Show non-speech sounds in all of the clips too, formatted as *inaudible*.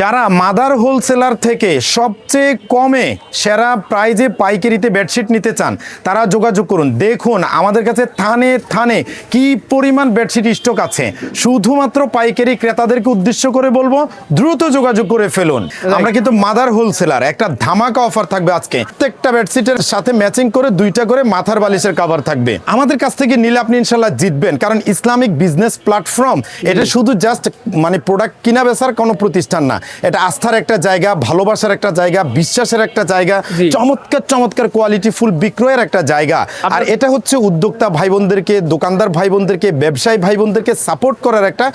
যারা mother wholesaler থেকে সবচেয়ে কমে সেরা প্রাইজে পাইকারিতে বেডশিট নিতে চান তারা যোগাযোগ করুন। দেখুন আমাদের কাছে থানে থানে কি পরিমাণ বেডশিট স্টক আছে। শুধুমাত্র পাইকারি ক্রেতাদেরকে উদ্দেশ্য করে বলব দ্রুত যোগাযোগ করে ফেলুন। আমরা কিন্তু মাদার হোলসেলার একটা ধামাকা অফার থাকবে আজকে। প্রত্যেকটা বেডশিটের সাথে ম্যাচিং করে দুইটা করে মাথার বালিশের কভার থাকবে। আমাদের কাছ থেকে নিলে আপনি ইনশাল্লাহ জিতবেন কারণ ইসলামিক বিজনেস প্ল্যাটফর্ম এটা শুধু জাস্ট মানে প্রোডাক্ট কিনা বেচার কোনো প্রতিষ্ঠান না। এটা আস্থার একটা জায়গা ভালোবাসার একটা জায়গা বিশ্বাসের একটা জায়গা চমৎকার চমৎকার কোয়ালিটি ফুল বিক্রয়ের একটা জায়গা। আর এটা হচ্ছে উদ্যোক্তা ভাই বোনদেরকে দোকানদার ভাই বোনদেরকে ব্যবসায়ী ভাই বোনদেরকে সাপোর্ট করার একটা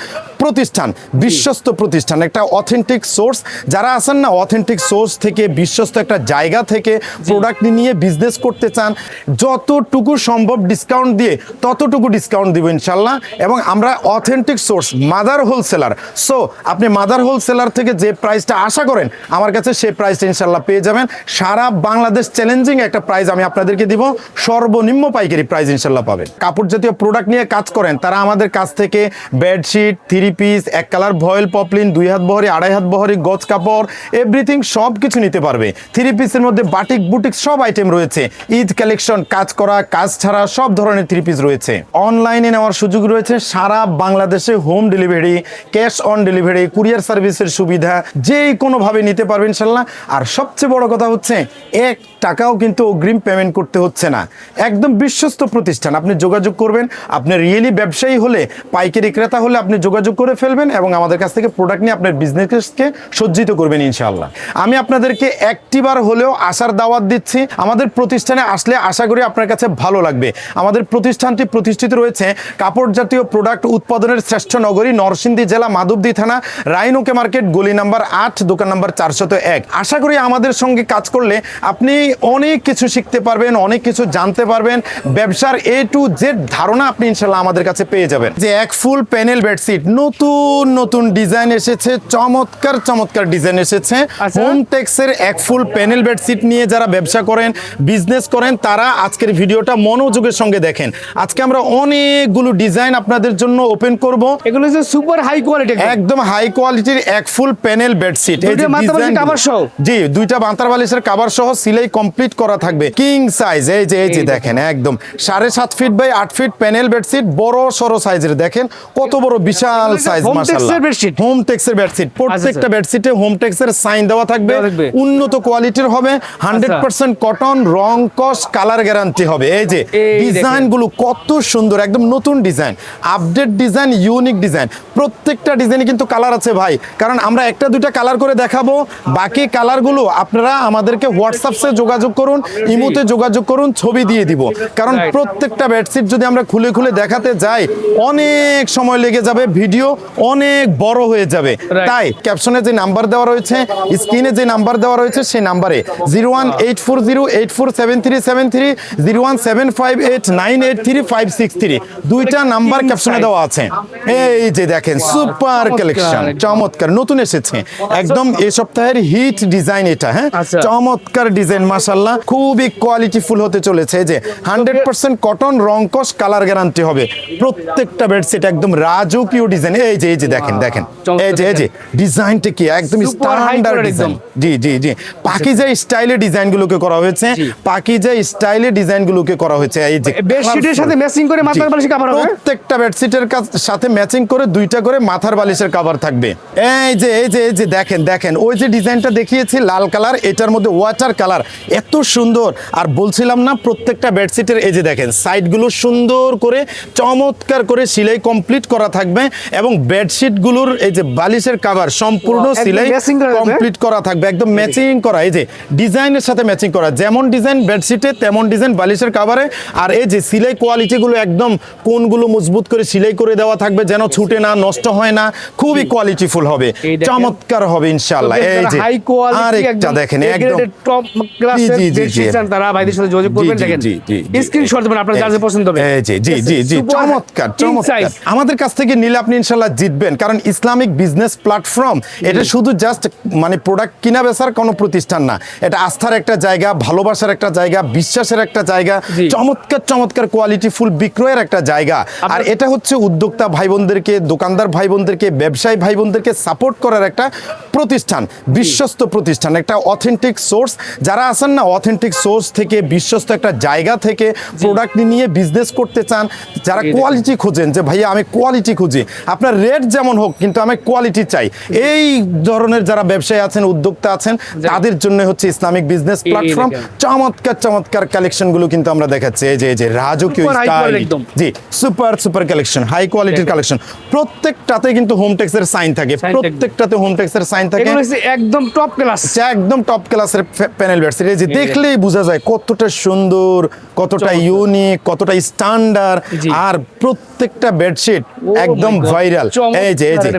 প্রতিষ্ঠান বিশ্বস্ত প্রতিষ্ঠান একটা অথেন্টিক সোর্স যারা আছেন না অথেন্টিক সোর্স থেকে বিশ্বস্ত একটা জায়গা থেকে প্রোডাক্ট নিয়ে বিজনেস করতে চান যতটুকু সম্ভব ডিসকাউন্ট দিয়ে ততটুকু ডিসকাউন্ট দিব ইনশাল্লাহ। এবং আমরা authentic source mother wholesaler so আপনি মাদার হোলসেলার থেকে যে প্রাইসটা আশা করেন, আমার কাছে সেই প্রাইসটা ইনশাল্লাহ পেয়ে যাবেন। সারা বাংলাদেশ চ্যালেঞ্জিং একটা প্রাইস আমি আপনাদেরকে দিব, সর্বনিম্ন পাইকারি প্রাইস ইনশাল্লাহ পাবেন। কাপড় জাতীয় প্রোডাক্ট নিয়ে কাজ করেন, তারা আমাদের কাছ থেকে বেডশিট থ্রি পিস এক কালার ভয়েল পপলিন দুই হাত বহরি, আড়াই হাত বহরি, গজ কাপড় এভরিথিং সব কিছু নিতে পারবে। থ্রি পিসের মধ্যে বাটিক বুটিক সব আইটেম রয়েছে। ঈদ কালেকশন কাজ করা, কাজ ছাড়া সব ধরনের থ্রি পিস রয়েছে। অনলাইনে নেওয়ার সুযোগ রয়েছে সারা বাংলাদেশে home delivery cash on delivery courier সার্ভিসের সুবিধা যে কোনোভাবে নিতে পারবেন ইনশাল্লাহ। আর সবচেয়ে বড় কথা হচ্ছে এক টাকাও কিন্তু অগ্রিম পেমেন্ট করতে হচ্ছে না। একদম বিশ্বস্ত প্রতিষ্ঠান, আপনি যোগাযোগ করবেন, আপনি রিয়েলি ব্যবসায়ী হলে, পাইকারি ক্রেতা হলে আপনি যোগাযোগ করে ফেলবেন এবং আমাদের কাছ থেকে প্রোডাক্ট নিয়ে আপনার বিজনেসকে সজ্জিত করবেন ইনশাআল্লাহ। আমি আপনাদেরকে একটিবার হলেও আসার দাওয়াত দিচ্ছি। আমাদের প্রতিষ্ঠানে আসলে আশা করি আপনার কাছে ভালো লাগবে। আমাদের প্রতিষ্ঠানটি প্রতিষ্ঠিত রয়েছে কাপড় জাতীয় প্রোডাক্ট উৎপাদনের শ্রেষ্ঠ নগরী নরসিংদী জেলা মাধবদী থানা, রাইনোকে মার্কেট, গলি নাম্বার আট, দোকান নাম্বার চারশত এক। আশা করি আমাদের সঙ্গে কাজ করলে আপনি অনেক কিছু শিখতে পারবেন অনেক কিছু জানতে পারবেন। ব্যবসার এ টু জেড ধারণা আপনি ইনশাল্লাহ আমাদের কাছে পেয়ে যাবেন। যে এক ফুল প্যানেল বেডশিট নতুন নতুন ডিজাইন এসেছে চমৎকার চমৎকার ডিজাইন এসেছে। আচ্ছা। হোম টেক্সের এক ফুল প্যানেল বেডশিট নিয়ে যারা ব্যবসা করেন বিজনেস করেন তারা আজকের ভিডিওটা মনোযোগের সঙ্গে দেখেন। আজকে আমরা অনেকগুলো ডিজাইন আপনাদের জন্য ওপেন করব। এগুলো হচ্ছে সুপার হাই কোয়ালিটি একদম হাই কোয়ালিটির এক ফুল প্যানেল বেডশিট বালিশের cover সহ? জি দুইটা বান্তার বালিশের কাভার সহ সিলাই কমপ্লিট করা থাকবে। কিং সাইজ এই যে এই যে দেখেন একদম। সাড়ে সাত ফিট বাই আট ফিট প্যানেল বেডশিট বড় সড়ো সাইজের দেখেন। কত বড় বিশাল সাইজ bedsheet? হোম টেক্সের বেডশিট প্রত্যেকটা বেডশিটে হোম টেক্সের সাইন দেওয়া থাকবে। উন্নত কোয়ালিটির হবে হান্ড্রেড পার্সেন্ট কটন রং কস কালার গ্যারান্টি হবে। এই যে ডিজাইনগুলো কত সুন্দর একদম নতুন design update design unique design প্রত্যেকটা ডিজাইনে কিন্তু কালার আছে ভাই। কারণ আমরা একটা দুইটা কালার করে দেখাবো। বাকি কালারগুলো আপনারা আমাদেরকে হোয়াটসঅ্যাপসে যোগাযোগ করুন ইমোতে যোগাযোগ করুন ছবি দিয়ে দিব। কারণ প্রত্যেকটা বেডশিট যদি আমরা খুলে খুলে দেখাতে যাই অনেক সময় লেগে যাবে ভিডিও অনেক বড় হয়ে যাবে। তাই ক্যাপশনে যে নাম্বার দেওয়া রয়েছে স্ক্রিনে যে নাম্বার দেওয়া রয়েছে সেই নাম্বারে zero one eight four zero eight four seven three seven three zero one seven five eight nine eight three five six three দুইটা নাম্বার ক্যাপশনে দেওয়া আছে। এই যে দেখেন সুপার কালেকশন চমৎকার। নতুন এসেছে। একদম এ সপ্তাহের হিট ডিজাইন এটা হ্যাঁ? আচ্ছা। চমৎকার ডিজাইন মাসাল্লাহ খুবই কোয়ালিটিফুল হতে চলেছে। যে হান্ড্রেড পার্সেন্ট কটন রংকস কালার গ্যারান্টি হবে। প্রত্যেকটা বেডশিট একদম রাজকীয় ডিজাইন এই যে এই যে দেখেন দেখেন। এই যে এই যে ডিজাইনটা কি? একদম স্ট্যান্ডার্ড ডিজাইন জি জি জি। পাকিজা স্টাইলে ডিজাইন গুলোকে করা হয়েছে। পাকিজা স্টাইলে ডিজাইন গুলোকে করা হয়েছে। এই যে বেডশিটের সাথে ম্যাচিং করে মাথার। বালিশের cover হবে? প্রত্যেকটা বেডশিটের সাথে ম্যাচিং করে দুইটা করে মাথার বালিশের কভার থাকবে। এই যে এই যে এই যে দেখেন দেখেন। ওই যে ডিজাইনটা দেখিয়েছি লাল কালার এটার মধ্যে ওয়াটার কালার এত সুন্দর। আর বলছিলাম না প্রত্যেকটা বেডশিটের এই যে দেখেন সাইডগুলো সুন্দর করে চমৎকার করে সিলাই কমপ্লিট করা থাকবে এবং বেডশিটগুলোর এই যে বালিশের কভার সম্পূর্ণ সিলাই? কমপ্লিট করা থাকবে। একদম ম্যাচিং করা। এই যে ডিজাইনের সাথে ম্যাচিং করা যেমন ডিজাইন বেডশিটে তেমন ডিজাইন বালিশের কাভারে আর এই যে সিলাই কোয়ালিটিগুলো একদম কোনগুলো মজবুত করে সিলাই করে দেওয়া থাকবে যেন ছুটে না নষ্ট হয় না খুবই কোয়ালিটিফুল হবে চমৎকার হবে ইনশাআল্লাহ। এই যে আরেকটা দেখেন একদম টপ জি, জি, জি, বেডশিট জি। চান তারা ভাইদের সাথে যোগাযোগ করবেন। জি, জি, দেখেন জি, জি, জি। স্ক্রিনশট দেবেন আপনার যার পছন্দ হবে। এই জি জি জি চমৎকার চমৎকার। আমাদের কাছ থেকে নিলে আপনি ইনশাল্লাহ জিতবেন কারণ ইসলামিক বিজনেস প্ল্যাটফর্ম এটা শুধু জাস্ট মানে প্রোডাক্ট কিনা বেচার কোনো প্রতিষ্ঠান না। এটা আস্থার একটা জায়গা ভালোবাসার একটা জায়গা বিশ্বাসের একটা জায়গা চমৎকার চমৎকার কোয়ালিটি ফুল বিক্রয়ের একটা জায়গা। আর এটা হচ্ছে উদ্যোক্তা ভাই বোনদেরকে দোকানদার ভাই বোনদেরকে ব্যবসায়ী ভাই বোনদেরকে সাপোর্ট করার করার একটা প্রতিষ্ঠান বিশ্বস্ত প্রতিষ্ঠান একটা অথেন্টিক সোর্স যারা আছেন না অথেন্টিক সোর্স থেকে বিশ্বস্ত একটা জায়গা থেকে প্রোডাক্ট নিয়ে বিজনেস করতে চান যারা কোয়ালিটি খোঁজেন যে ভাইয়া আমি কোয়ালিটি খুঁজি আপনার রেট যেমন হোক কিন্তু আমি কোয়ালিটি চাই। এই ধরনের যারা ব্যবসায়ী আছেন উদ্যোক্তা আছেন তাদের জন্য হচ্ছে ইসলামিক বিজনেস প্ল্যাটফর্ম চমৎকার চমৎকার কালেকশনগুলো কিন্তু আমরা দেখাচ্ছি। এই যে এই যে রাজকীয় স্টাইল জি সুপার সুপার কালেকশন হাই কোয়ালিটির কালেকশন প্রত্যেকটাতে কিন্তু হোম টেক্সের সাইন থাকে। প্রত্যেকটাতে হোম টেক্সের সাইন থাকে। একদম টপ ক্লাস একদম টপ ক্লাসের প্যানেল বেডশিট এই যে দেখলেই বোঝা যায় কতটা সুন্দর কতটা ইউনিক কতটা স্ট্যান্ডার্ড আর প্রত্যেকটা বেডশিট Oh একদম ভাইরাল এই যে এই যে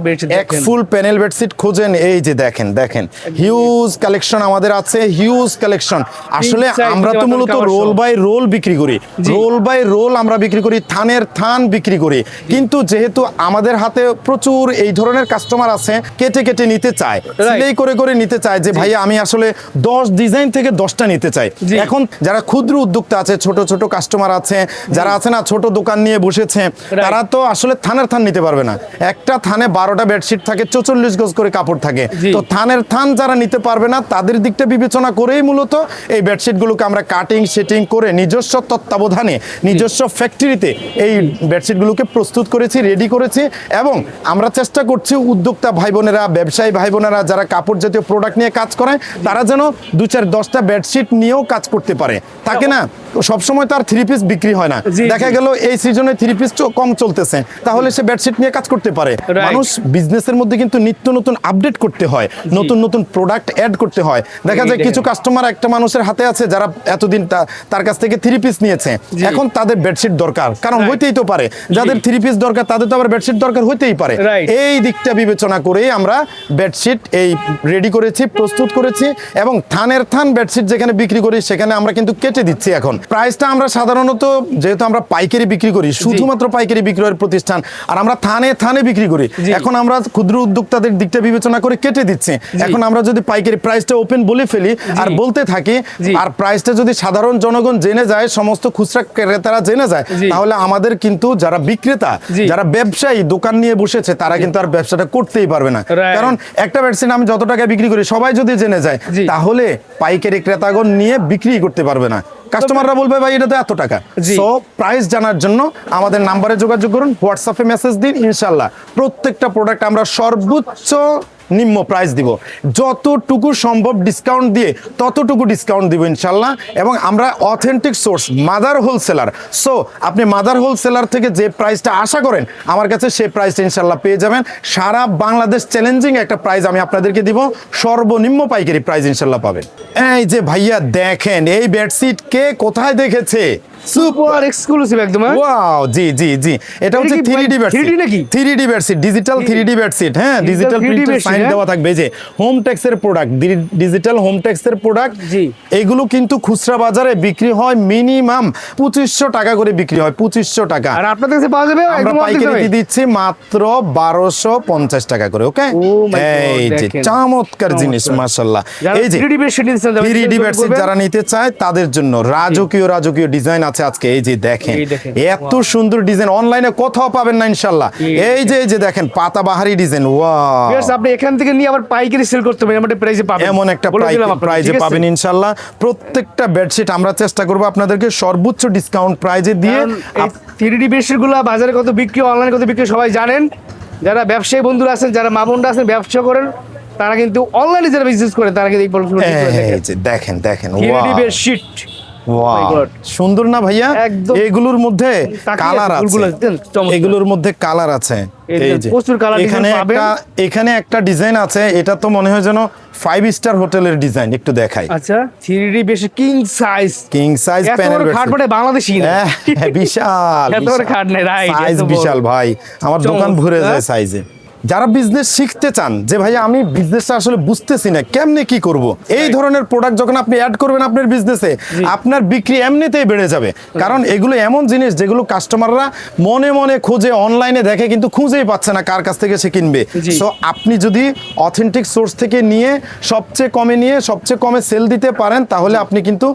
এক ফুল প্যানেল বেডশিট খোঁজেন এই যে দেখেন দেখেন। হিউজ কালেকশন আমাদের আছে হিউজ কালেকশন আসলে আমরা তো মূলত রোল বাই রোল বিক্রি করি। রোল বাই রোল আমরা বিক্রি করি থানের থান বিক্রি করি। কিন্তু যেহেতু আমাদের হাতে প্রচুর এই ধরনের কাস্টমার আছে কেটে কেটে নিতে চায়। সিলাই করে করে নিতে চায় যে ভাইয়া আমি আসলে দশ ডিজাইন থেকে দশটা নিতে চাই। এখন যারা ক্ষুদ্র উদ্যোক্তা আছে ছোট ছোট কাস্টমার আছে যারা আছে না ছোট দোকান নিয়ে বসেছে তারা তো আসলে থানের থান নিতে পারবে না। একটা থানে বারোটা বেডশিট থাকে চৌচল্লিশ গজ করে কাপড় থাকে। তো থানের থান যারা নিতে পারবে না তাদের দিকটা বিবেচনা করেই মূলত এই বেডশিটগুলোকে আমরা কাটিং সেটিং করে নিজস্ব তত্ত্বাবধানে নিজস্ব ফ্যাক্টরিতে এই বেডশিটগুলোকে প্রস্তুত করেছি রেডি করেছি এবং আমরা চেষ্টা করছি উদ্যোক্তা ভাই বোনেরা ব্যবসায়ী ভাই বোনেরা যারা কাপড় জাতীয় প্রোডাক্ট নিয়ে কাজ করে তারা যেন দু চার দশটা বেডশিট নিয়েও কাজ করতে পারে। থাকে না? সবসময় তার থ্রি পিস বিক্রি হয় না। দেখা গেল এই সিজনে থ্রি পিস কম চলতেছে। তাহলে সে বেডশিট নিয়ে কাজ করতে পারে. মানুষ বিজনেসের মধ্যে কিন্তু নিত্য নতুন আপডেট করতে হয়। নতুন নতুন প্রোডাক্ট অ্যাড করতে হয়। দেখা যায় কিছু কাস্টমার একটা মানুষের হাতে আছে যারা এতদিন তার কাছ থেকে থ্রি পিস নিয়েছে। এখন তাদের বেডশিট দরকার। কারণ হইতেই তো পারে। যাদের থ্রি পিস দরকার তাদের তো আবার বেডশিট দরকার হইতেই পারে। এই দিকটা বিবেচনা করেই আমরা বেডশিট এই রেডি করেছি প্রস্তুত করেছি এবং থানের থান বেডশিট যেখানে বিক্রি করি সেখানে আমরা কিন্তু কেটে দিচ্ছি এখন। প্রাইসটা আমরা সাধারণত যেহেতু আমরা পাইকারি বিক্রি করি শুধুমাত্র পাইকারি বিক্রয়ের প্রতিষ্ঠান আর আমরা থানে থানে বিক্রি করি। এখন আমরা ক্ষুদ্র উদ্যোক্তাদের দিকটা বিবেচনা করে কেটে দিচ্ছি। এখন আমরা যদি পাইকারি প্রাইসটা ওপেন বলে ফেলি আর বলতে থাকি আর প্রাইসটা যদি সাধারণ জনগণ জেনে যায় সমস্ত খুচরা ক্রেতারা জেনে যায় তাহলে আমাদের কিন্তু যারা বিক্রেতা যারা ব্যবসায়ী দোকান নিয়ে বসেছে তারা কিন্তু আর ব্যবসাটা করতেই পারবে না। কারণ একটা বেডশিট আমি যত টাকা বিক্রি করি সবাই যদি জেনে যায় তাহলে পাইকারি ক্রেতাগণ নিয়ে বিক্রি করতে পারবে না। কাস্টমাররা বলবে ভাই এটা তো এত টাকা। সো প্রাইস জানার জন্য আমাদের নাম্বারে যোগাযোগ করুন হোয়াটসঅ্যাপে মেসেজ দিন ইনশাল্লাহ প্রত্যেকটা প্রোডাক্ট আমরা সর্বোচ্চ নিম্ন প্রাইস দিব। যতটুকু সম্ভব ডিসকাউন্ট দিয়ে ততটুকু ডিসকাউন্ট দিব ইনশাল্লাহ। এবং আমরা authentic source mother wholesaler so আপনি মাদার হোলসেলার থেকে যে প্রাইসটা আশা করেন, আমার কাছে সেই প্রাইসটা ইনশাল্লাহ পেয়ে যাবেন। সারা বাংলাদেশ চ্যালেঞ্জিং একটা প্রাইস আমি আপনাদেরকে দিব। সর্বনিম্ন পাইকারি প্রাইস ইনশাল্লাহ পাবেন। এই যে ভাইয়া দেখেন, এই বেডশিট কে কোথায় দেখেছে? সুপার এক্সক্লুসিভ একদম হ্যাঁ? ওয়াও জি জি জি। এটা হচ্ছে কি 3D বেডশিট 3D নাকি? 3D bedsheet digital 3D bedsheet হ্যাঁ? ডিজিটাল প্রিন্টের সাইন হ্যাঁ? দেওয়া থাকবে যে হোম টেক্সের প্রোডাক্ট ডিজিটাল হোম টেক্সের প্রোডাক্ট জি। এগুলো কিন্তু খুচরা বাজারে বিক্রি হয় মিনিমাম পঁচিশশো টাকা করে বিক্রি হয় পঁচিশশো টাকা। আর আপনাদের কাছে পাওয়া যাবে? আমরা পাইকারি দিচ্ছি মাত্র বারোশো পঞ্চাশ টাকা করে ওকে Oh এই যে চমৎকার জিনিস যারা এই যে 3D bedsheet নিতে চান, তারা থ্রি ডি যোগাযোগ বেডশিট করবেন। যারা নিতে চায় তাদের জন্য রাজকীয় রাজকীয় ডিজাইন আছে আজকে এই যে দেখেন। এত সুন্দর ডিজাইন অনলাইনে কোথাও পাবেন না ইনশাল্লাহ। এই যে এই যে দেখেন পাতা বাহারি ডিজাইন ওয়া আপনি এখান থেকে নিয়ে আবার পাইকারি সেল করতে পারেন একটা প্রাইসে পাবেন। এমন একটা প্রাইজে পাবেন ইনশাল্লাহ। প্রত্যেকটা বেডশিট আমরা চেষ্টা করব আপনাদেরকে সর্বোচ্চ ডিসকাউন্ট প্রাইজে দিয়ে থ্রি ডি বেডশিট বাজারে কত বিক্রি অনলাইনে কত বিক্রি সবাই জানেন। যারা ব্যবসায়ী বন্ধুরা আছেন যারা মা বোনরা আছেন ব্যবসা করেন তারা কিন্তু অনলাইনে যারা বিজনেস করে তারা কিন্তু দেখেন। দেখেন বেডশিট. সুন্দর না ভাইয়া? এগুলোর মধ্যে কালার আছে। এগুলোর মধ্যে কালার আছে। প্রচুর এখানে একটা এখানে একটা ডিজাইন আছে। এটা তো মনে হয় যেন ফাইভ স্টার হোটেলের ডিজাইন একটু দেখাই। আচ্ছা থ্রি বেশি king size king size panel খাট মানে বাংলাদেশি না হ্যাঁ, বিশাল *laughs* এত বড় খাট নেই, সাইজ বিশাল ভাই। আমার দোকান ভরে যায় সাইজে যারা বিজনেস শিখতে চান যে ভাই আমি বিজনেসটা আসলে বুঝতেছি না কেমনে কি করব? এই ধরনের প্রোডাক্ট যখন আপনি অ্যাড করবেন আপনার বিজনেসে আপনার বিক্রি এমনিতেই বেড়ে যাবে। কারণ এগুলো এমন জিনিস যেগুলো কাস্টমাররা মনে মনে খোঁজে অনলাইনে দেখে কিন্তু খুঁজেই পাচ্ছে না কার কাছ থেকে সে কিনবে। সো আপনি যদি অথেন্টিক সোর্স থেকে নিয়ে সবচেয়ে কমে নিয়ে সবচেয়ে কমে সেল দিতে পারেন তাহলে আপনি কিন্তু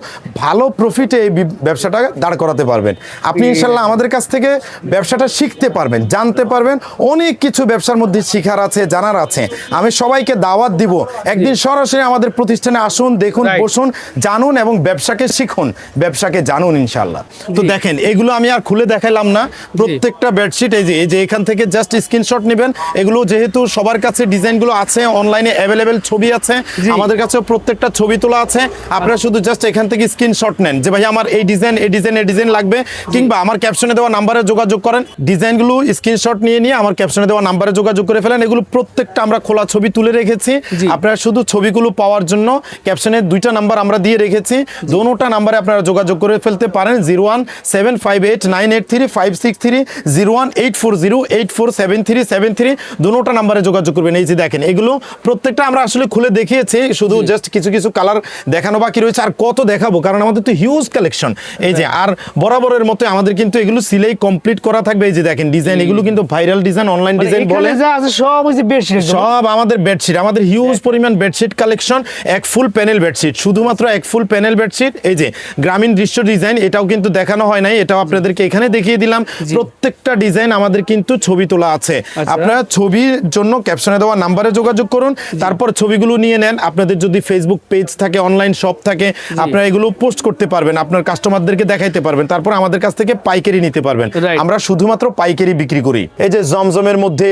ভালো প্রফিটে এই ব্যবসাটা দাঁড় করাতে পারবেন। আপনি ইনশাল্লাহ আমাদের কাছ থেকে ব্যবসাটা শিখতে পারবেন জানতে পারবেন অনেক কিছু ব্যবসার মধ্যে কোয়ালিটি শিখার আছে জানার আছে। আমি সবাইকে দাওয়াত দিব। একদিন সরাসরি আমাদের প্রতিষ্ঠানে আসুন দেখুন বসুন জানুন এবং ব্যবসাকে শিখুন। ব্যবসাকে জানুন ইনশাল্লাহ তো দেখেন এগুলো আমি আর খুলে দেখাইলাম না। প্রত্যেকটা বেডশিট এই যে এই যে এখান থেকে জাস্ট স্ক্রিনশট নেবেন। এগুলো যেহেতু সবার কাছে ডিজাইনগুলো আছে অনলাইনে অ্যাভেলেবেল ছবি আছে আমাদের কাছে প্রত্যেকটা ছবি তোলা আছে। আপনারা শুধু জাস্ট এখান থেকে স্ক্রিনশট নেন যে ভাই আমার এই ডিজাইন এই ডিজাইন এই ডিজাইন লাগবে। কিংবা আমার ক্যাপশনে দেওয়া নাম্বারে যোগাযোগ করেন। ডিজাইনগুলো স্ক্রিনশট নিয়ে নিয়ে আমার ক্যাপশনে দেওয়া নাম্বারে যোগাযোগ করে ফেলেন এগুলো প্রত্যেকটা আমরা খোলা ছবি তুলে রেখেছি। আপনারা শুধু ছবিগুলো পাওয়ার জন্য ক্যাপশনে দুইটা নাম্বার আমরা দিয়ে রেখেছি। দোনোটা নাম্বারে আপনারা যোগাযোগ করে ফেলতে পারেন zero one seven five eight nine eight three five six three zero one eight four zero eight four seven three seven three দোনোটা নাম্বারে যোগাযোগ করবেন এই যে দেখেন এগুলো প্রত্যেকটা আমরা আসলে খুলে দেখিয়েছি শুধু জাস্ট কিছু কিছু কালার দেখানো বাকি রয়েছে আর কত দেখাবো কারণ আমাদের তো হিউজ কালেকশন এই যে আর বরাবরের মতো আমাদের কিন্তু এগুলো সিলাই কমপ্লিট করা থাকবে এই যে দেখেন ডিজাইন এগুলো কিন্তু ভাইরাল ডিজাইন অনলাইন ডিজাইন বলে। যা আছে সব হচ্ছে বেডশিট সব আমাদের বেডশিট আমাদের হিউজ পরিমাণ বেডশিট কালেকশন এক ফুল প্যানেল বেডশিট শুধুমাত্র এক ফুল প্যানেল বেডশিট এই যে গ্রামীণ দৃশ্য ডিজাইন এটাও কিন্তু দেখানো হয় নাই এটাও আপনাদেরকে এখানে দেখিয়ে দিলাম। প্রত্যেকটা ডিজাইন আমাদের কিন্তু ছবি তোলা আছে। আচ্ছা। আপনারা ছবির জন্য ক্যাপশনে দেওয়া নাম্বারে যোগাযোগ করুন তারপর ছবিগুলো নিয়ে নেন। আপনাদের যদি ফেসবুক পেজ থাকে অনলাইন শপ থাকে আপনারা এগুলো পোস্ট করতে পারবেন আপনার কাস্টমারদেরকে দেখাইতে পারবেন। তারপর আমাদের কাছ থেকে পাইকারি নিতে পারবেন। আমরা শুধুমাত্র পাইকারি বিক্রি করি। এই যে জমজমের মধ্যে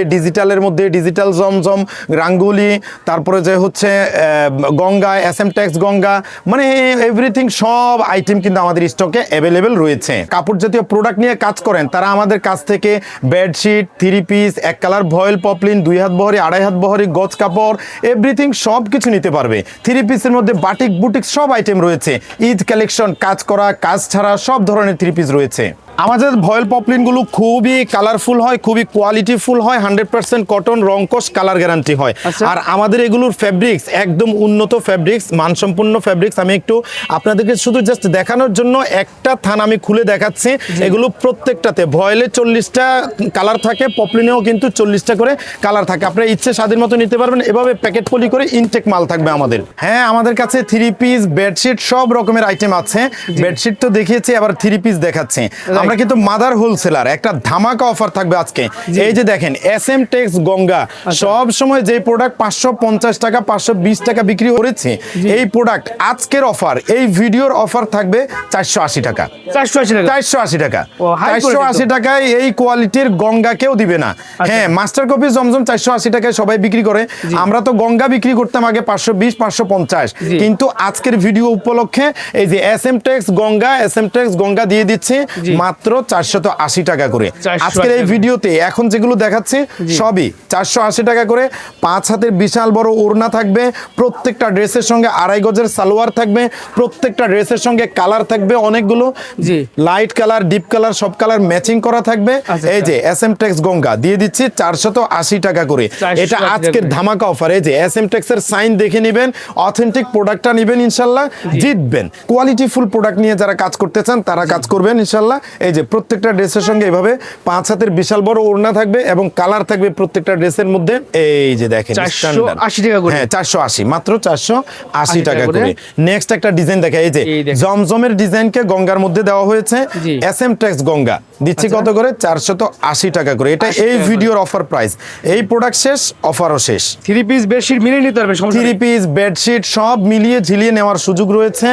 ডিজিটালের মধ্যে ডিজিটাল জমজম রাঙ্গুলি তারপরে যে হচ্ছে Ganga S M Tex Ganga মানে এভরিথিং সব আইটেম কিন্তু আমাদের স্টকে অ্যাভেলেবেল রয়েছে। কাপড় জাতীয় প্রোডাক্ট নিয়ে কাজ করেন, তারা আমাদের কাছ থেকে বেডশিট থ্রি পিস এক কালার ভয়েল পপলিন দুই হাত বহরি, আড়াই হাত বহরি, গজ কাপড় এভরিথিং সব কিছু নিতে পারবে। থ্রি পিসের মধ্যে বাটিক বুটিক সব আইটেম রয়েছে। ঈদ কালেকশন কাজ করা, কাজ ছাড়া সব ধরনের থ্রি পিস রয়েছে। আমাদের ভয়েল পপলিনগুলো খুবই কালারফুল হয় খুবই কোয়ালিটিফুল হয় হান্ড্রেড পার্সেন্ট কটন রংকশ কালার গ্যারান্টি হয়। আচ্ছা। আর আমাদের এগুলোর ফ্যাব্রিক্স একদম উন্নত ফ্যাব্রিক্স মানসম্পন্ন ফ্যাব্রিক্স আমি একটু আপনাদেরকে শুধু জাস্ট দেখানোর জন্য একটা থান আমি খুলে দেখাচ্ছি। এগুলো প্রত্যেকটাতে ভয়েলে চল্লিশটা কালার থাকে পপলিনেও কিন্তু চল্লিশটা করে কালার থাকে। আপনারা ইচ্ছে স্বাধীন মতো নিতে পারবেন এভাবে প্যাকেট পলি করে ইনটেক মাল থাকবে আমাদের। হ্যাঁ আমাদের কাছে থ্রি পিস বেডশিট সব রকমের আইটেম আছে। বেডশিট তো দেখিয়েছি আবার থ্রি পিস দেখাচ্ছে। আমরা কিন্তু মাদার হোলসেলার একটা ধামাকা অফার থাকবে আজকে। এই যে দেখেন এস এম টেক্স গঙ্গা সব সময় যে প্রোডাক্ট পাঁচশো পঞ্চাশ টাকা পাঁচশো বিশ টাকা বিক্রি করেছে এই প্রোডাক্ট আজকের অফার এই ভিডিওর অফার থাকবে চারশো আশি টাকা। চারশো আশি টাকা। চারশো আশি টাকা। চারশো আশি টাকায় এই কোয়ালিটির গঙ্গা কেউ দিবে না। হ্যাঁ মাস্টার কপি জমজম চারশো আশি টাকায় সবাই বিক্রি করে। আমরা তো গঙ্গা বিক্রি করতাম আগে পাঁচশো বিশ পাঁচশো পঞ্চাশ। কিন্তু আজকের ভিডিও উপলক্ষে এই যে S M Tex Ganga S M Tex Ganga দিয়ে দিচ্ছে। জি। মাত্র চারশো আশি টাকা করে। আজকের এই ভিডিওতে এখন যেগুলো দেখাচ্ছে সবই চারশো আশি টাকা করে পাঁচ হাতের বিশাল বড় ওড়না থাকবে প্রত্যেকটা ড্রেসের সঙ্গে আড়াই গজের সালোয়ার থাকবে প্রত্যেকটা ড্রেসের সঙ্গে কালার থাকবে অনেকগুলো। জি। লাইট কালার ডিপ কালার সব কালার ম্যাচিং করা থাকবে। আচ্ছা, এই যে এস এম টেক্স গঙ্গা দিয়ে দিচ্ছি চারশত আশি টাকা করে। এটা আজকের ধামাকা অফার। এই যে এস এম টেক্স এর সাইন দেখে নেবেন অথেন্টিক প্রোডাক্টটা নেবেন ইনশাল্লাহ জিতবেন। কোয়ালিটি ফুল প্রোডাক্ট নিয়ে যারা কাজ করতে চান তারা কাজ করবেন ইনশাল্লাহ। এই যে প্রত্যেকটা ড্রেসের সঙ্গে এভাবে পাঁচ হাতের বিশাল বড় ওড়না থাকবে এবং কালার থাকবে প্রত্যেকটা ড্রেসের মধ্যে। এই যে দেখেন 480 টাকা করে। হ্যাঁ চারশো আশি মাত্র চারশো আশি টাকা করে। নেক্সট একটা ডিজাইন দেখা এই যে। জমজমের ডিজাইনকে গঙ্গার মধ্যে দেওয়া হয়েছে। S M Tex Ganga. দিচ্ছি আচ্ছা। কত করে? চারশত আশি টাকা করে। এটা এই ভিডিওর অফার প্রাইস এই প্রোডাক্ট শেষ অফারও শেষ। থ্রি পিস বেডশিট মিলিয়ে নিতে পারবে থ্রি পিস বেডশিট সব মিলিয়ে ঝিলিয়ে নেওয়ার সুযোগ রয়েছে।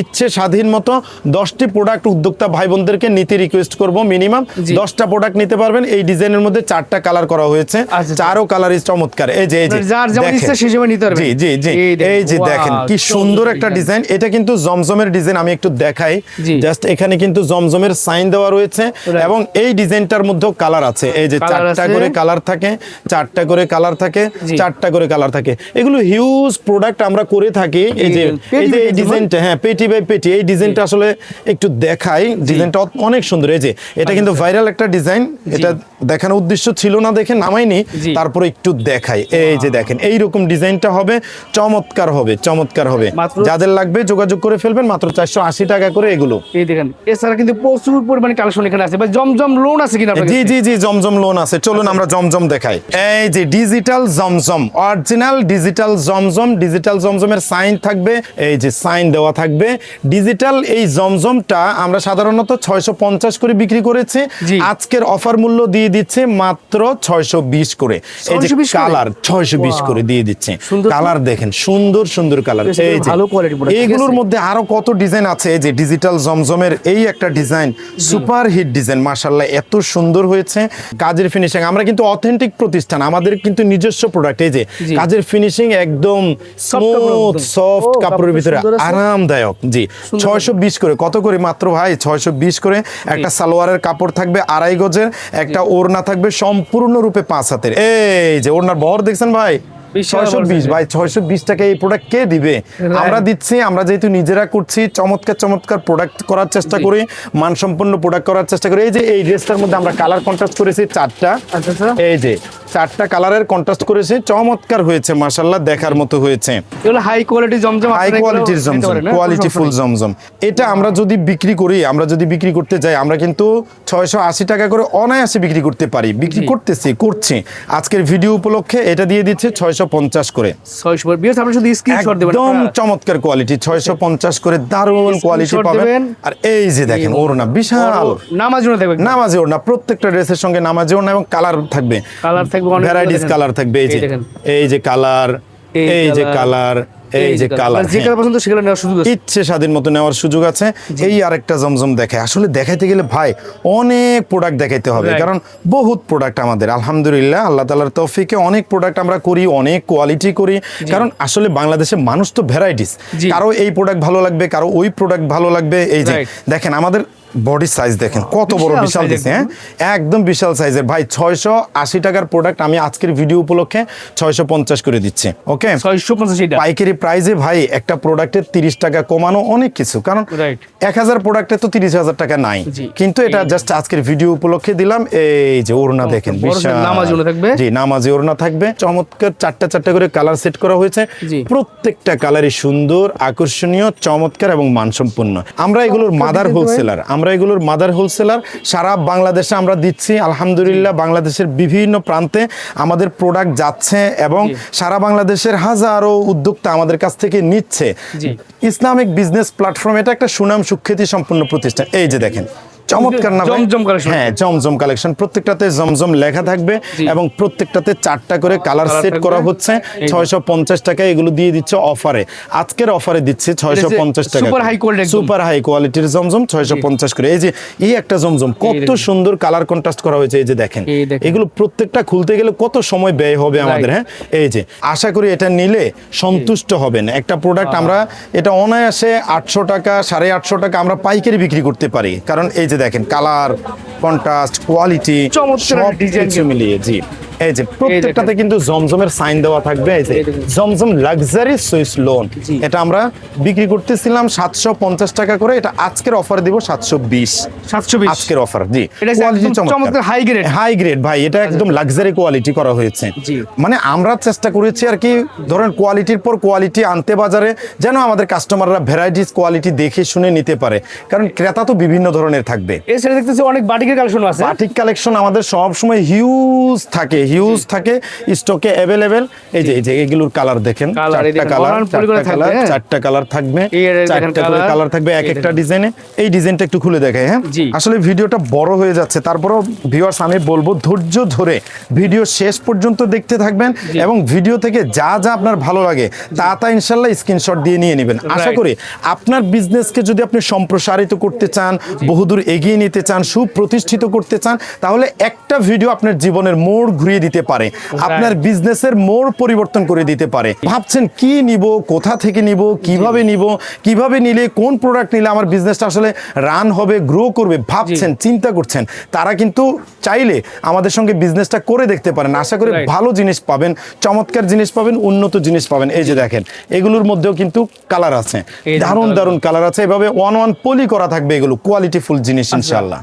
ইচ্ছে স্বাধীন মতো দশটি প্রোডাক্ট উদ্যোক্তা ভাই বোনদেরকে নিতে রিকোয়েস্ট করব মিনিমাম দশটা প্রোডাক্ট নিতে পারবেন। এই ডিজাইনের মধ্যে চারটা কালার করা হয়েছে। আচ্ছা। চারও কালার চমৎকার। এই যে এই যে। জি জি জি। এই যে দেখেন কি সুন্দর একটা ডিজাইন এটা কিন্তু জমজমের ডিজাইন আমি একটু দেখাই। জাস্ট এখানে কিন্তু জমজমের সাইন দেওয়া রয়েছে এবং এই ডিজাইনটার মধ্যেও কালার আছে। এই যে চারটা করে কালার থাকে চারটা করে কালার থাকে চারটা করে কালার থাকে। এগুলো হিউজ প্রোডাক্ট আমরা করে থাকি। এই যে এই যে এই ডিজাইনটা হ্যাঁ পেটি বাই পেটি এই ডিজাইনটা আসলে একটু দেখাই। ডিজাইনটা অনেক সুন্দর এই যে এটা কিন্তু ভাইরাল একটা ডিজাইন এটা দেখানোর উদ্দেশ্য ছিল না দেখে নামাইনি। তারপরে একটু দেখাই। এই যে দেখেন এই রকম ডিজাইনটা হবে চমৎকার হবে চমৎকার হবে। যাদের লাগবে যোগাযোগ করে ফেলবেন মাত্র চারশো আশি টাকা করে এগুলো। এই দেখেন এছাড়া কিন্তু প্রচুর পরিমাণে কালেকশন এখানে আছে। বা জমজম লোন আছে কিনা জি জি জি জমজম লোন আছে। চলুন আমরা জমজম দেখাই। এই যে digital Zamzam original digital Zamzam digital জমজমের সাইন থাকবে এই যে সাইন দেওয়া থাকবে। ডিজিটাল এই জমজমটা আমরা সাধারণত ছয়শো পঞ্চাশ করে বিক্রি করেছে। আজকের অফার মূল্য দিয়ে দিচ্ছে মাত্র ছয়শো বিশ করে। এই যে কালার ছয়শো বিশ করে দিয়ে দিচ্ছে। কালার দেখেন সুন্দর সুন্দর কালার এই যে এইগুলোর মধ্যে আরও কত ডিজাইন আছে? এই যে ডিজিটাল জমজমের এই একটা ডিজাইন সুপার হিট ডিজাইন মাশাল্লাহ এত সুন্দর হয়েছে। কাজের ফিনিশিং আমরা কিন্তু অথেন্টিক প্রতিষ্ঠান আমাদের কিন্তু নিজস্ব প্রোডাক্ট এই যে কাজের ফিনিশিং একদম স্মুথ সফট কাপড়ের ভিতরে আরামদায়ক। জি। ছয়শো বিশ করে কত করে মাত্র ভাই? ছয়শো বিশ করে। একটা সালোয়ারের কাপড় থাকবে আড়াই গজের একটা ওড়না থাকবে সম্পূর্ণরূপে পাঁচ হাতের। এই যে ওড়নার বহর দেখছেন ভাই? ছয়শো বিশ ভাই ছয়শো বিশ টাকা এই প্রোডাক্ট কে দিবে? আমরা দিচ্ছি আমরা যেহেতু নিজেরা করছি চমৎকার চমৎকার প্রোডাক্ট করার চেষ্টা করি মানসম্পন্ন প্রোডাক্ট করার চেষ্টা করি। এই যে এই ড্রেসটার মধ্যে আমরা কালার কন্ট্রাস্ট করেছি চারটা। আচ্ছা, আচ্ছা। এই যে চারটা কালারের কন্ট্রাস্ট করেছি চমৎকার হয়েছে দেখার মতো হয়েছে। হাই কোয়ালিটি জমজম হাই কোয়ালিটির জমজম? কোয়ালিটি ফুল জমজম। এটা আমরা যদি বিক্রি করি আমরা যদি বিক্রি করতে যাই আমরা কিন্তু ছয়শো আশি টাকা করে অনায়াসে বিক্রি করতে পারি। বিক্রি করতেছি করছি। আজকের ভিডিও উপলক্ষে এটা দিয়ে দিচ্ছে ছয়শো পঞ্চাশ করে। ছয়শো দেবেন একদম চমৎকার কোয়ালিটি ছয়শো পঞ্চাশ করে দারুণ কোয়ালিটি পাবেন। আর এই যে দেখেন ওর না বিশাল। নামাজ থাকবে নামাজে ওর না প্রত্যেকটা ড্রেসের সঙ্গে নামাজে ওর না এবং কালার থাকবে। কালার থাকবে ভ্যারাইটিস কালার থাকবে এই যে এই যে কালার এই যে কালার এই যে কালার যে কালার পছন্দ সেগুলো নেওয়ার সুযোগ আছে। ইচ্ছে স্বাধীন মতো নেওয়ার সুযোগ আছে। এই আরেকটা জমজম আসলে দেখাইতে গেলে ভাই অনেক প্রোডাক্ট দেখাইতে হবে। কারণ বহুত প্রোডাক্ট আমাদের। আলহামদুলিল্লাহ আল্লাহ তালার তৌফিকে অনেক প্রোডাক্ট আমরা করি অনেক কোয়ালিটি করি। কারণ আসলে বাংলাদেশে মানুষ তো ভ্যারাইটিস কারও এই প্রোডাক্ট ভালো লাগবে কারও ওই প্রোডাক্ট ভালো লাগবে। এই যে দেখেন আমাদের বডি সাইজ দেখেন কত বড় বিশাল দিছে হ্যাঁ? একদম বিশাল সাইজের ভাই ছয়শো আশি টাকার প্রোডাক্ট আমি আজকের ভিডিও উপলক্ষে ছয়শো পঞ্চাশ করে দিচ্ছি ওকে ছয়শো পঞ্চাশ পাইকারি প্রাইজে ভাই একটা প্রোডাক্টের তিরিশ টাকা কমানো অনেক কিছু কারণ এক হাজার প্রোডাক্টে তো তিরিশ হাজার টাকা নাই। কিন্তু এটা জাস্ট আজকের ভিডিও উপলক্ষে দিলাম এই যে ওড়না দেখেন। জি নামাজি ওড়না থাকবে। চমৎকার চারটা চারটা করে কালার সেট করা হয়েছে। প্রত্যেকটা কালারই সুন্দর আকর্ষণীয় চমৎকার এবং মানসম্পন্ন। আমরা এগুলোর মাদার হোলসেলার আমরা এগুলোর মাদার হোলসেলার সারা বাংলাদেশে আমরা দিচ্ছি আলহামদুলিল্লাহ বাংলাদেশের বিভিন্ন প্রান্তে আমাদের প্রোডাক্ট যাচ্ছে এবং সারা বাংলাদেশের হাজারো উদ্যোক্তা আমাদের কাছ থেকে নিচ্ছে। ইসলামিক বিজনেস প্ল্যাটফর্ম এটা একটা সুনাম সুখ্যাতি সম্পন্ন প্রতিষ্ঠান। এই যে দেখেন। চমৎকার না? জমজম collection। হ্যাঁ জমজম কালেকশন প্রত্যেকটাতে জমজম লেখা থাকবে এবং প্রত্যেকটাতে চারটা করে কালার সেট করা হচ্ছে। এই যে। ছয়শো পঞ্চাশ টাকা এগুলো দিয়ে দিচ্ছে অফারে। আজকের অফারে দিচ্ছে ছয়শো পঞ্চাশ টাকা super high quality একদম। সুপার হাই কোয়ালিটির জমজম ছয়শো পঞ্চাশ করে। এই যে এই একটা জমজম কত সুন্দর কালার কন্ট্রাস্ট করা হয়েছে। এই যে দেখেন। এগুলো প্রত্যেকটা খুলতে গেলে কত সময় ব্যয় হবে আমাদের হ্যাঁ? এই যে আশা করি এটা নিলে সন্তুষ্ট হবেন। একটা প্রোডাক্ট আমরা এটা অনায়াসে আটশো টাকা সাড়ে আটশো টাকা আমরা পাইকারি বিক্রি করতে পারি। কারণ এই যে দেখেন কালার কন্ট্রাস্ট কোয়ালিটি চমৎকার সব কিছু মিলিয়ে জি। এই যে প্রত্যেকটাতে কিন্তু জমজমের সাইন দেওয়া থাকবে। এই যে জমজম লাক্সারি সুইস লোন এটা আমরা বিক্রি করতেছিলাম সাতশো পঞ্চাশ টাকা করে। এটা আজকের অফারে দিব সাতশো বিশ। সাতশো আজকের অফার জি। চমৎকার। high grade। হাই গ্রেড ভাই এটা একদম লাক্সারি কোয়ালিটি করা হয়েছে। মানে আমরা চেষ্টা করেছি আর কি ধরেন কোয়ালিটির পর কোয়ালিটি আনতে বাজারে যেন আমাদের কাস্টমাররা ভ্যারাইটিস কোয়ালিটি দেখে শুনে নিতে পারে। কারণ ক্রেতা তো বিভিন্ন ধরনের থাকবে। এছাড়া দেখতেছি অনেক বাটিকের কালেকশন আছে। বাটিক কালেকশন আমাদের সব সময় হিউজ থাকে হিউজ থাকে স্টকে অ্যাভেলেবেল এই যে এই যে এগুলোর কালার দেখেন চারটা কালার চারটা কালার হ্যাঁ? চারটা কালার থাকবে দেখেন চারটা করে কালার থাকবে এক একটা ডিজাইনে এই ডিজাইনটা একটু খুলে দেখাই হ্যাঁ? আসলে ভিডিওটা বড় হয়ে যাচ্ছে তারপরও ভিউয়ার্স আমি বলব ধৈর্য ধরে ভিডিও শেষ পর্যন্ত দেখতে থাকবেন এবং ভিডিও থেকে যা যা আপনার ভালো লাগে তা তা ইনশাল্লাহ স্ক্রিনশট দিয়ে নিয়ে নেবেন। আশা করি আপনার বিজনেসকে যদি আপনি সম্প্রসারিত করতে চান বহুদূর এগিয়ে নিতে চান সুপ্রতিষ্ঠিত করতে চান তাহলে একটা ভিডিও আপনার জীবনের মোড় ঘুরিয়ে দিতে পারে। আপনার বিজনেসের মোড় পরিবর্তন করে দিতে পারে। ভাবছেন কি নিব কোথা থেকে নিব কীভাবে নিব কীভাবে নিলে কোন প্রোডাক্ট নিলে আমার বিজনেসটা আসলে রান হবে গ্রো করবে? ভাবছেন চিন্তা করছেন। তারা কিন্তু চাইলে আমাদের সঙ্গে বিজনেসটা করে দেখতে পারেন। আশা করি ভালো জিনিস পাবেন চমৎকার জিনিস পাবেন উন্নত জিনিস পাবেন। এই যে দেখেন এগুলোর মধ্যেও কিন্তু কালার আছে। দারুণ দারুণ কালার আছে। এভাবে ওয়ান ওয়ান পলি করা থাকবে এগুলো কোয়ালিটি ফুল জিনিস ইনশাল্লাহ